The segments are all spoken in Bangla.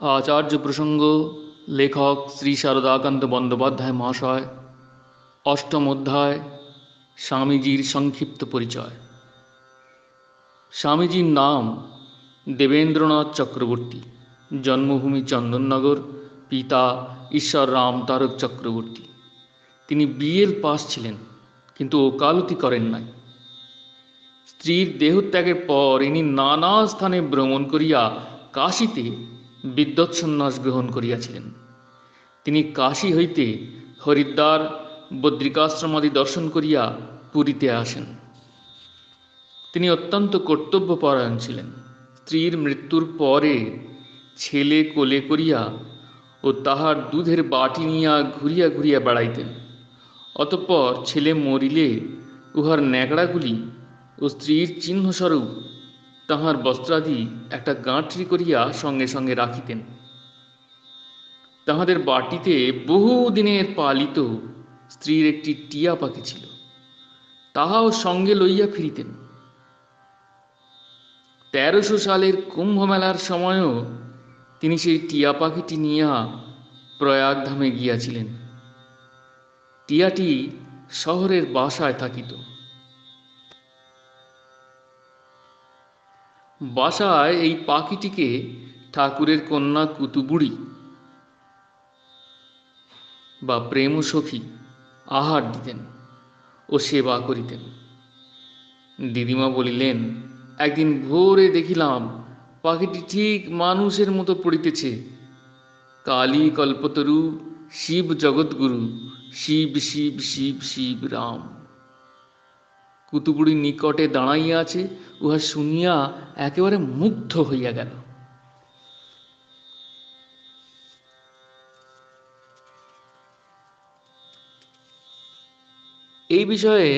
আচার্য প্রসঙ্গ, লেখক শ্রী শারদাকান্ত বন্দ্যোপাধ্যায় মহাশয়, অষ্টম অধ্যায়, স্বামীজির সংক্ষিপ্ত পরিচয়। স্বামীজির নাম দেবেন্দ্রনাথ চক্রবর্তী, জন্মভূমি চন্দননগর, পিতা ঈশ্বর রাম তারক চক্রবর্তী। তিনি বিএল পাস ছিলেন, কিন্তু ওকালতি করেন নাই। স্ত্রীর দেহত্যাগের পর ইনি নানা স্থানে ভ্রমণ করিয়া কাশীতে বিদ্যৎ সন্ন্যাস গ্রহণ করিয়াছিলেন। তিনি কাশী হইতে হরিদ্বার বদ্রিকাশ্রমাদি দর্শন করিয়া পুরীতে আসেন। তিনি অত্যন্ত কর্তব্যপরায়ণ ছিলেন। স্ত্রীর মৃত্যুর পরে ছেলে কোলে করিয়া ও তাহার দুধের বাটি নিয়া ঘুরিয়া ঘুরিয়া বেড়াইতেন। অতঃপর ছেলে মরিলে উহার ন্যাকড়াগুলি ও স্ত্রীর চিহ্নস্বরূপ তাহার বস্ত্রাদি একটা গাঁটরি করিয়া সঙ্গে সঙ্গে রাখিতেন। তাহাদের বাটিতে বহু দিনের পালিত স্ত্রীর একটি টিয়া পাখি ছিল। তাহাও সঙ্গে লইয়া ফিরিতেন। তেরোশো সালের কুম্ভ মেলার সময়ও তিনি সেই টিয়া পাখিটি নিয়া প্রয়াগধামে গিয়াছিলেন। টিয়াটি শহরের বাসায় থাকিত। বাসায় এই পাখিটিকে ঠাকুরের কন্যা কুতুবুড়ি বা প্রেম সখী আহার দিতেন ও সেবা করিতেন। দিদিমা বলিলেন, একদিন ভোরে দেখিলাম পাখিটি ঠিক মানুষের মতো পড়িতেছে। কালী কল্পতরু, শিব জগৎগুরু, শিব শিব শিব শিব রাম। কুতুবুড়ির নিকটে দাঁড়াইয়া আছে, উহা শুনিয়া একেবারে মুগ্ধ হইয়া গেল। এই বিষয়ে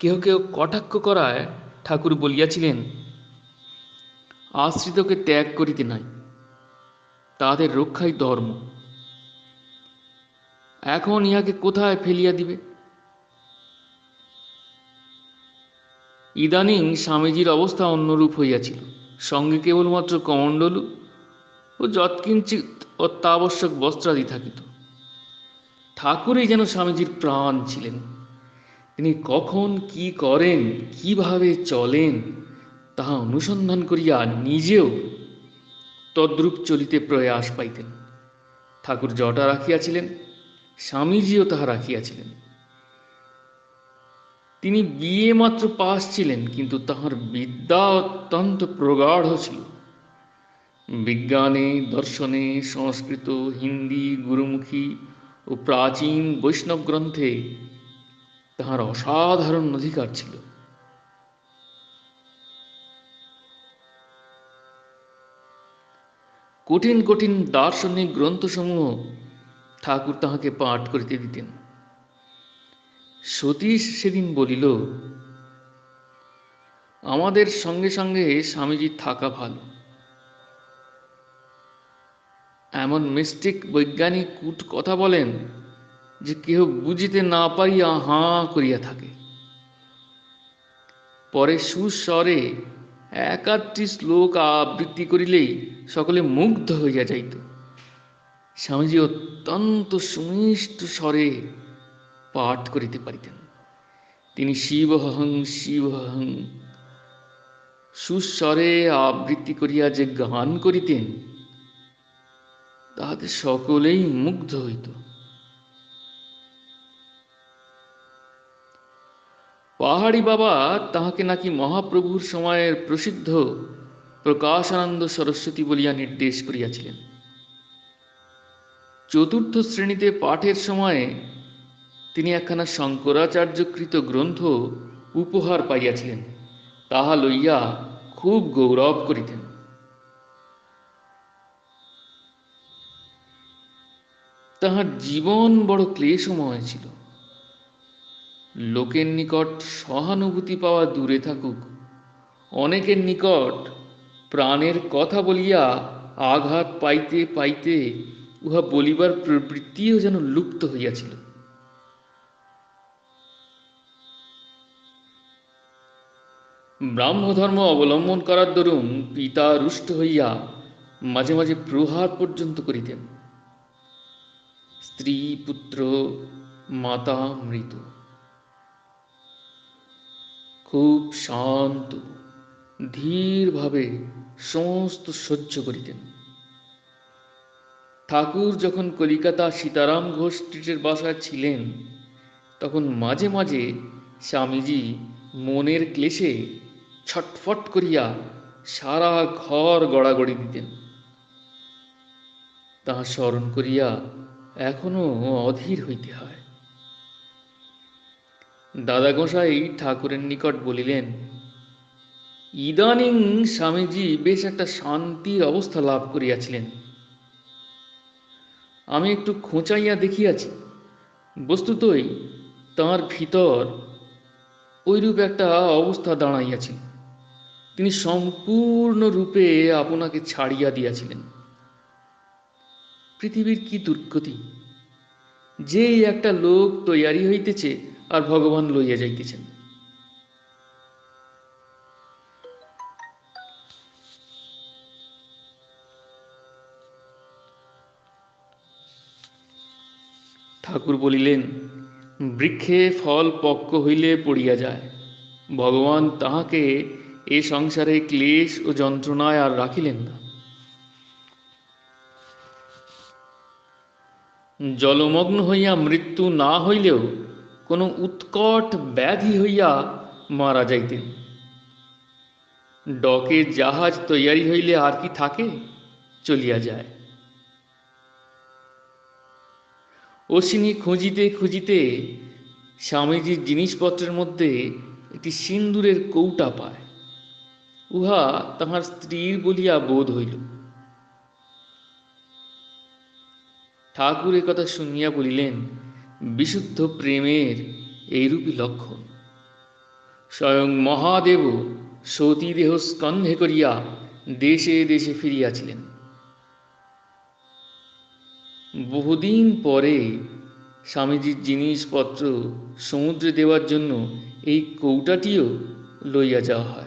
কেহ কেউ কটাক্ষ করায় ঠাকুর বলিয়াছিলেন, আশ্রিতকে ত্যাগ করিতে নাই তাদের রক্ষাই ধর্ম। এখন ইহাকে কোথায় ফেলিয়া দিবে? ইদানিং স্বামীজির অবস্থা অন্যরূপ হইয়াছিল। সঙ্গে কেবলমাত্র কমণ্ডলু ও যৎকিঞ্চিত অত্যাবশ্যক বস্ত্রাদি থাকিত। ঠাকুরই যেন স্বামীজির প্রাণ ছিলেন। তিনি কখন কি করেন, কীভাবে চলেন, তাহা অনুসন্ধান করিয়া নিজেও তদ্রূপ চলিতে প্রয়াস পাইতেন। ঠাকুর জটা রাখিয়াছিলেন। স্বামীজিও তাহা রাখিয়াছিলেন। তিনি বিয়ে মাত্র পাস ছিলেন, কিন্তু তাহার বিদ্যা অত্যন্ত প্রগাঢ় ছিল। বিজ্ঞানে, দর্শনে, সংস্কৃত, হিন্দি, গুরুমুখী ও প্রাচীন বৈষ্ণব গ্রন্থে তাহার অসাধারণ অধিকার ছিল। কঠিন কঠিন দার্শনিক গ্রন্থসমূহ ঠাকুর তাহাকে পাঠ করিতে দিতেন। সতীশ সেদিন বলিল, আমাদের সঙ্গে সঙ্গে স্বামীজি থাকা ভালো। এমন মিস্টিক বৈজ্ঞানিক কূট কথা বলেন যে কেহ বুঝিতে না পারিয়া হাঁ করিয়া থাকে। পরে সুস্বরে এক আধটি শ্লোক আবৃত্তি করিলেই সকলে মুগ্ধ হইয়া যাইত। স্বামীজি অত্যন্ত সুমিষ্ট স্বরে পাঠ করিতে পারিতেন। তিনি শিবহং শিবহং সুস্বরে আবৃত্তি করিয়া যে গান করিতেন, তাহাতে সকলেই মুগ্ধ হইত। পাহাড়ি বাবা তাহাকে নাকি মহাপ্রভুর সময়ের প্রসিদ্ধ প্রকাশানন্দ সরস্বতী বলিয়া নির্দেশ করিয়াছিলেন। চতুর্থ শ্রেণীতে পাঠের সময়ে তিনি একখানা শঙ্করাচার্যকৃত গ্রন্থ উপহার পাইয়াছিলেন, তাহা লইয়া খুব গৌরব করিতেন। তাহার জীবন বড় ক্লেশময় ছিল। লোকের নিকট সহানুভূতি পাওয়া দূরে থাকুক, অনেকের নিকট প্রাণের কথা বলিয়া আঘাত পাইতে পাইতে উহা বলিবার প্রবৃত্তিও যেন লুপ্ত হইয়াছিল। ব্রাহ্মধর্ম অবলম্বন করার দরুন পিতা রুষ্ট হইয়া মাঝে মাঝে প্রহার পর্যন্ত করিতেন। স্ত্রী, পুত্র, মাতা মৃত। খুব শান্ত, ধীরভাবে সমস্ত সহ্য করিতেন। ঠাকুর যখন কলিকাতা সীতারাম ঘোষ স্ট্রিটের বাসায় ছিলেন, তখন মাঝে মাঝে স্বামীজি মনের ক্লেশে ছটফট করিয়া সারা ঘর গড়াগড়ি দিতেন। তাহা স্মরণ করিয়া এখনও অধীর হইতে হয়। দাদা গোসাই ঠাকুরের নিকট বলিলেন, ইদানিং স্বামীজি বেশ একটা শান্তির অবস্থা লাভ করিয়াছিলেন। আমি একটু খোঁচাইয়া দেখিয়াছি। বস্তুতই তাঁর ভিতর ওইরূপ একটা অবস্থা দাঁড়াইয়াছিল তিনি সম্পূর্ণরূপে আপনাকে ছাড়িয়া দিয়াছিলেন। পৃথিবীর কি দুর্গতি? যেই একটা লোক তৈয়ারি হইতেছে আর ভগবান লইয়া যাইতেছেন। ঠাকুর বলিলেন, বৃক্ষে ফল পক্ক হইলে পড়িয়া যায়। ভগবান তাহাকে এ সংসারে ক্লেশ ও যন্ত্রণায় আর রাখিলেন না। জলমগ্ন হইয়া মৃত্যু না হইলেও কোনো উৎকট ব্যাধি হইয়া মারা যাইতেন। ডকে জাহাজ তৈয়ারি হইলে আর কি থাকে? চলিয়া যায়। অশ্বিনী খুঁজিতে খুঁজিতে স্বামীজির জিনিসপত্রের মধ্যে একটি সিন্দুরের কৌটা পায়। উহা তাহার স্ত্রীর বলিয়া বোধ হইল। ঠাকুরের কথা শুনিয়া বলিলেন, বিশুদ্ধ প্রেমের এইরূপই লক্ষণ। স্বয়ং মহাদেব সতীদেহ স্কন্ধে করিয়া দেশে দেশে ফিরিয়াছিলেন। বহুদিন পরে স্বামীজির জিনিসপত্র সমুদ্রে দেওয়ার জন্য এই কৌটাটিও লইয়া যাওয়া হয়।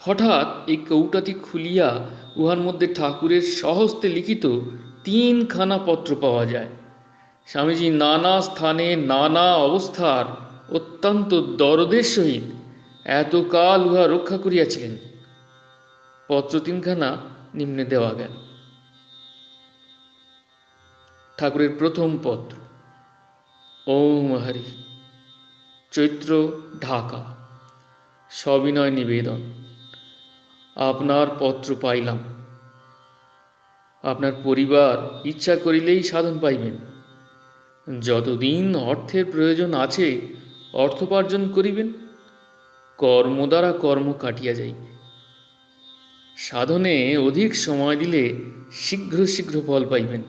হঠাৎ এই কৌটাটি খুলিয়া উহার মধ্যে ঠাকুরের সহস্তে লিখিত তিনখানা পত্র পাওয়া যায়। স্বামীজি নানা স্থানে নানা অবস্থার অত্যন্ত দরদের সহিত এতকাল উহা রক্ষা করিয়াছিলেন। পত্র তিনখানা নিম্নে দেওয়া গেল। ঠাকুরের প্রথম পত্র ওম হরি, চৈত্র ঢাকা, সবিনয় নিবেদন। আপনার পত্র পাইলাম। আপনার পরিবার ইচ্ছা করিলেই সাধন পাইবেন। যতদিন অর্থের প্রয়োজন আছে অর্থোপার্জন করিবেন। কর্ম দ্বারা কর্ম কাটিয়া যাইবে সাধনে অধিক সময় দিলে শীঘ্র শীঘ্র ফল পাইবেন।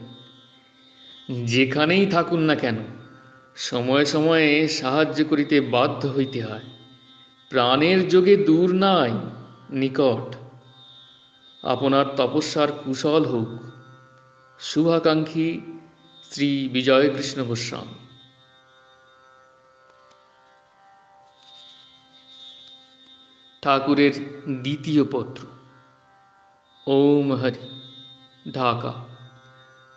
যেখানেই থাকুন না কেন, সময়ে সময়ে সাহায্য করিতে বাধ্য হইতে হয়। প্রাণের যোগে দূর নাই, নিকট। আপনার তপস্যার কুশল হোক। শুভাকাঙ্ক্ষী শ্রী বিজয় কৃষ্ণ গোস্বামী। ঠাকুরের দ্বিতীয় পত্র। ওম হরি। ঢাকা।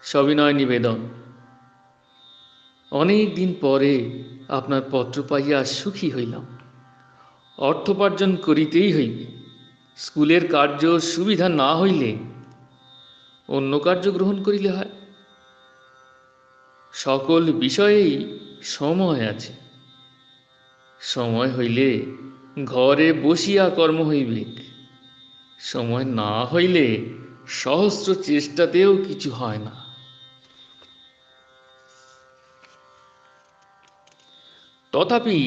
সবিনয় নিবেদন। অনেক দিন পরে আপনার পত্র পাইয়া সুখী হইলাম। অর্থোপার্জন করিতেই হইবে। স্কুলের কার্য সুবিধা না হইলে অন্য কার্য গ্রহণ করিলে হয়। সকল বিষয়েই সময় আছে। সময় হইলে ঘরে বসিয়া কর্ম হইবে। সময় না হইলে সহস্র চেষ্টাতেও কিছু হয় না। তথাপি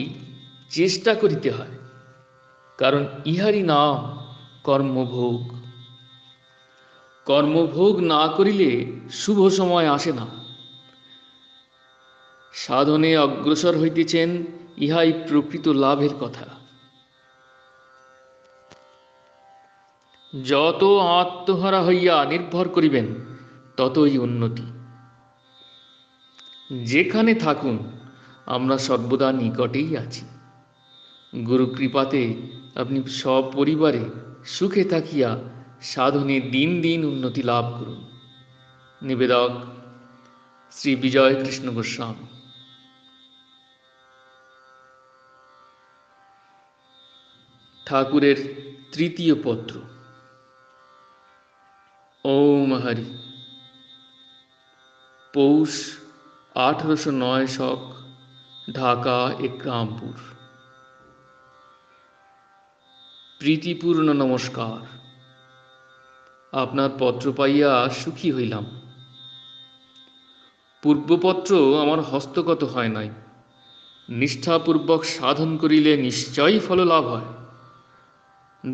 চেষ্টা করিতে হয়, কারণ ইহারই নাম কর্মভোগ। কর্মভোগ না করিলে শুভ সময় আসে না। সাধনে অগ্রসর হইতেছেন, ইহাই প্রকৃত লাভের কথা। যত আত্মহারা হইয়া নির্ভর করিবেন, ততই উন্নতি। যেখানে থাকুন, আমরা সর্বদা নিকটেই আছি। গুরু কৃপাতে আপনি সপরিবারে সুখে থাকিয়া সাধনে দিন দিন উন্নতি লাভ করুন। নিবেদক, শ্রী বিজয় কৃষ্ণ গোস্বামী। ঠাকুরের তৃতীয় পত্র। ওম হরি। পৌষ আঠারোশো নয় শক, ঢাকা একরামপুর। প্রীতিপূর্ণ নমস্কার। আপনার পত্র পাইয়া সুখী হইলাম। পূর্বপত্র আমার হস্তগত হয় নাই। নিষ্ঠাপূর্বক সাধন করিলে নিশ্চয়ই ফল লাভ হয়।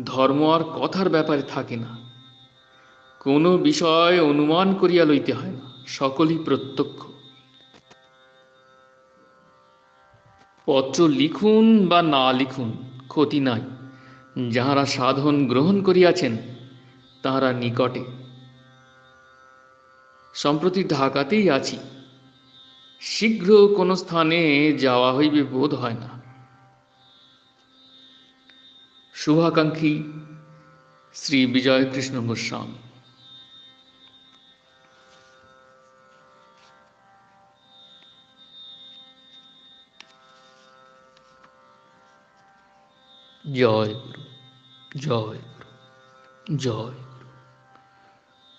ধর্ম আর কথার ব্যাপারে থাকে না। কোনো বিষয় অনুমান করিয়া লইতে হয় না, সকলই প্রত্যক্ষ। পত্র লিখুন বা না লিখুন, ক্ষতি নাই। যাহারা সাধন গ্রহণ করিয়াছেন, তাহারা নিকটে। সম্প্রতি ঢাকাতেই আছি। শীঘ্র কোনো স্থানে যাওয়া হইবে বোধ হয় না। শুভাকাঙ্ক্ষী শ্রী বিজয় কৃষ্ণ গোস্বামী। জয় গুরু জয় গুরু জয় গুরু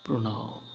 প্রণাম।